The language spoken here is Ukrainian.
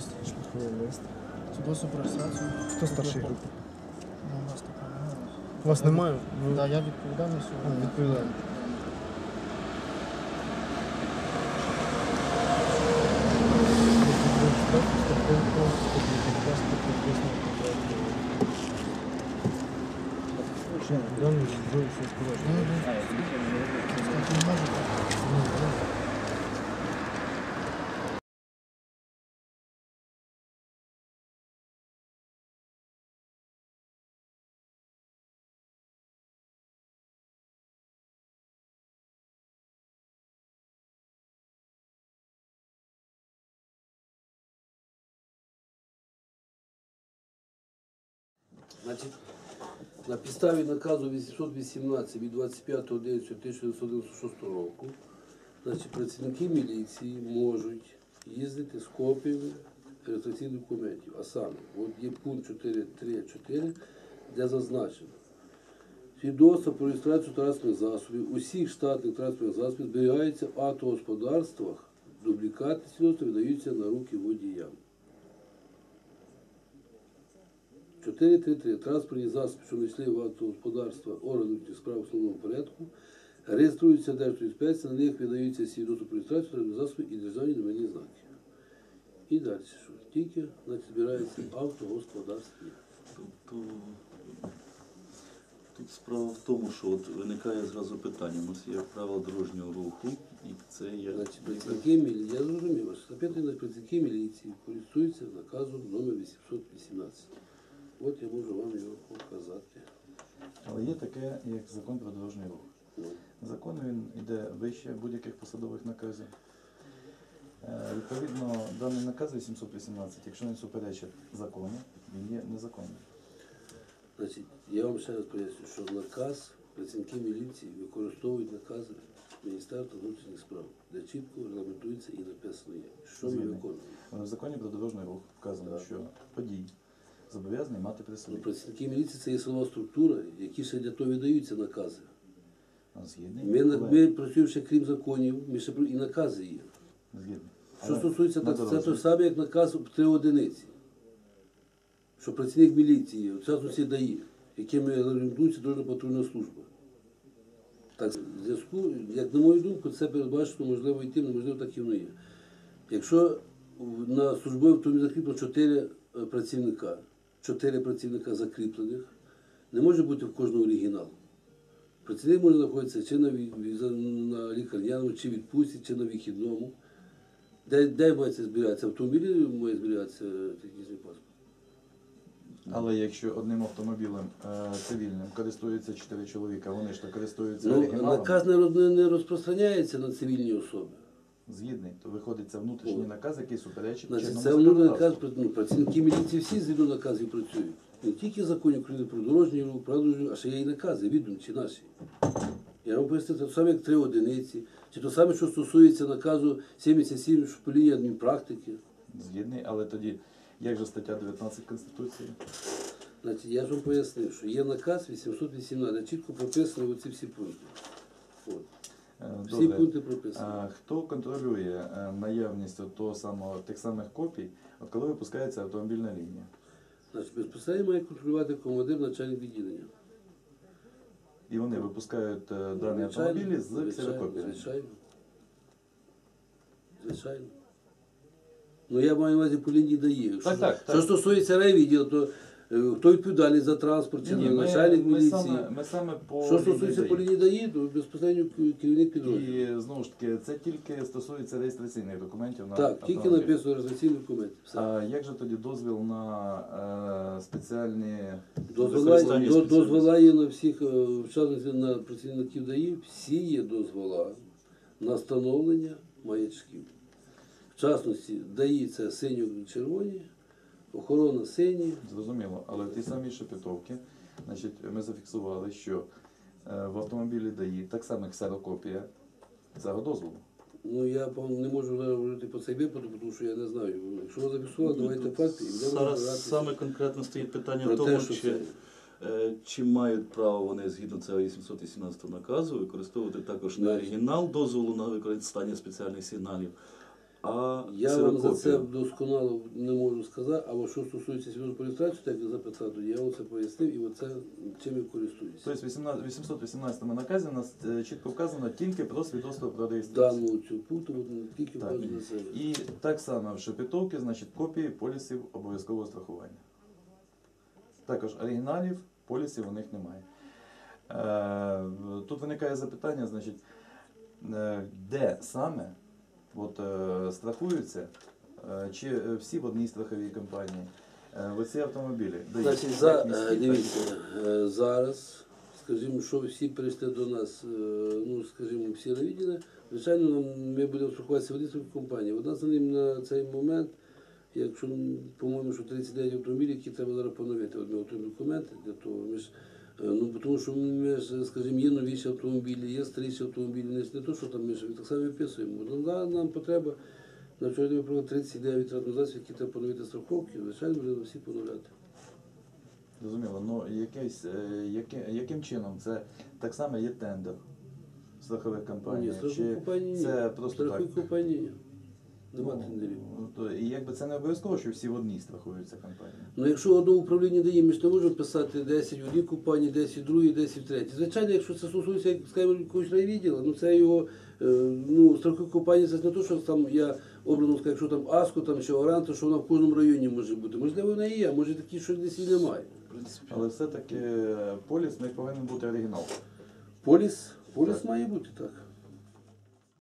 лист, Швидкий лист. свідоцтво про реєстрацію. Хто старший групи? Ну, у нас такого немає. У вас немає? Ви Да, я відповідальний а, сьогодні. відповідаєте. Даний зброю все сказати. Ну, ну, сказати не можете. Значить, на підставі наказу 818 від 25.11.1996 року значить, працівники міліції можуть їздити з копіями реєстраційних документів. А саме, от є пункт 4.3.4, де зазначено. Свідоцтво про реєстрацію транспортних засобів, усіх штатних транспортних засобів зберігаються в автогосподарствах, дублікати свідоцтва видаються на руки водіям. 4.3.3. Транспортні засоби, що знайшли в автогосподарства органів справ в основному порядку, реєструються Держінспекція, на них видаються свідоцтво про реєстрацію транспортних засобів і державні номерні знаки. І далі що? Тільки значить, збирається в автогосподарстві. Тобто тут справа в тому, що от виникає зразу питання. У нас є правила дорожнього руху, і це є Значить, працівники міліції, я зрозумів, вас, запитання працівники міліції користуються наказом номер 818. От я можу вам його показати. Але є таке, як закон про дорожній рух. Ну, Закон він йде вище будь-яких посадових наказів. Е, Відповідно, даний наказ 818, якщо він суперечить закону, він є незаконним. Значить, я вам ще раз поясню, що наказ працівники міліції використовують накази Міністерства внутрішніх справ, де чітко регламентується і написано є, що ми Згідний. виконуємо. В законі про дорожній рух вказано, Так. що водій зобов'язаний мати при Ну, собі. працівники міліції це є силова структура, які ще для того видаються накази. Ми, на- ми працюємо ще крім законів, ми ще про- і накази є. Згідний. Що Але стосується на так, це дорозі. те саме, як наказ в три одиниці. Що працівник міліції, в частності дає, якими орієнтується дорожня патрульна служба. Так, в зв'язку, як на мою думку, це передбачено можливо і тим, неможливо так і воно є. Якщо в- на службовій автомобілі закріплено чотири е, працівника, чотири працівника закріплених, не може бути в кожного оригінал. Працівник може знаходитися чи на, на лікарняному, чи відпустці, чи на вихідному. Де, де має це збиратися? Автомобілі має збиратися технічний паспорт. Але якщо одним автомобілем е, цивільним користуються чотири чоловіка, вони ж то користуються Ну, оригіналом, наказ не, роз- не розпространяється на цивільні особи. Згідний, то виходить це внутрішній наказ, який суперечить Значить, чинному це воно наказ, законодавству. ну, працівники міліції всі згідно наказів працюють. Не тільки закон України про дорожній рух, про дорожній а ще є і накази, відомчі наші. Я вам поясню, це те саме, як три одиниці, чи то саме, що стосується наказу 77 шпоління адмінпрактики. Згідний, але тоді як же стаття 19 Конституції? Значить, я ж вам пояснив, що є наказ 818, де чітко прописані оці всі пункти. От. Е, Всі пункти прописані. А хто контролює е, наявність от того самого тих самих копій, от коли випускається автомобільна лінія? Значить, безпосередньо має контролювати командир начальник відділення. І вони випускають е, дані автомобілі з ксерокопіями. Звичайно. Звичайно. Ну я маю на увазі по лінії дає. Що, Так, так, так. що стосується райвідділу, то е, хто відповідальний за транспорт, чи Ні, начальник ми, ми, міліції. саме, ми саме по Що стосується по лінії лінії то безпосередньо керівник підрозділу. І знову ж таки, це тільки стосується реєстраційних документів на Так, тільки написано реєстраційний документ. Все. А як же тоді дозвіл на е, спеціальні Дозвола, до- дозвола є на всіх, е, в частності на працівників ДАІ, всі є дозвола на встановлення маячків. В частності ДАІ це синьо-червоні, охорона сині. Зрозуміло, але в тій самій Шепетовці, значить, ми зафіксували, що е, в автомобілі ДАІ так само ксерокопія цього дозволу. Ну я по- не можу зараз говорити по цей випадок, тому що я не знаю. Якщо ви зафіксували, Ну, давайте факти і будемо Зараз розбиратися саме конкретно стоїть питання про в те, тому, що чи, це. е, чи мають право вони згідно цього 818 наказу використовувати також не оригінал дозволу на використання спеціальних сигналів, А Я вам за це досконало не можу сказати, а от що стосується свідоцтва так як тоді я вам це пояснив і оце чим я користуюся. Тобто в 18 818 наказі у нас е, чітко вказано тільки про свідоцтво про реєстрацію. даному цю пункту тільки Так. вказано себе. І так само в шепетовці, значить, копії полісів обов'язкового страхування. Також оригіналів полісів у них немає. Е, тут виникає запитання, значить, е, де саме от, е, страхуються, е, чи е, всі в одній страховій компанії, оці автомобілі. Значить, за, дивіться, зараз, скажімо, що всі прийшли до нас, ну, скажімо, всі навідділи, звичайно, ми будемо страхуватися в одній компанії. Одна з ним на цей момент, якщо, по-моєму, що 39 автомобілів, які треба зараз поновити, готуємо документи для того. Ми ж, ну, тому що ми ж, скажімо, є новіші автомобілі, є старіші автомобілі, не, то, що там ми ж так само виписуємо. Да, нам потреба, на вчора ми провели 39 транзакцій, які треба поновити страховки, звичайно, будемо всі поновляти. Зрозуміло, ну якийсь, е, яке, яким чином це так само є тендер страхових компаній? Ні, страхові компанії ні. це просто Страхові так? компанії ні. Нема Ну, то, і якби це не обов'язково, що всі в одній страхуються компанії. Ну якщо одне управління дає, ми ж не можемо писати 10 в одній компанії, 10 в другій, 10 в третій. Звичайно, якщо це стосується як скажімо, якогось райвідділу, ну це його е, ну, страхові компанії, це не то, що там я обрано скажу, якщо там АСКО там, чи Оран, то що вона в кожному районі може бути. Можливо, вона і є, а може такі, що десь і немає. Але все-таки поліс не повинен бути оригінал. Поліс, поліс має бути так.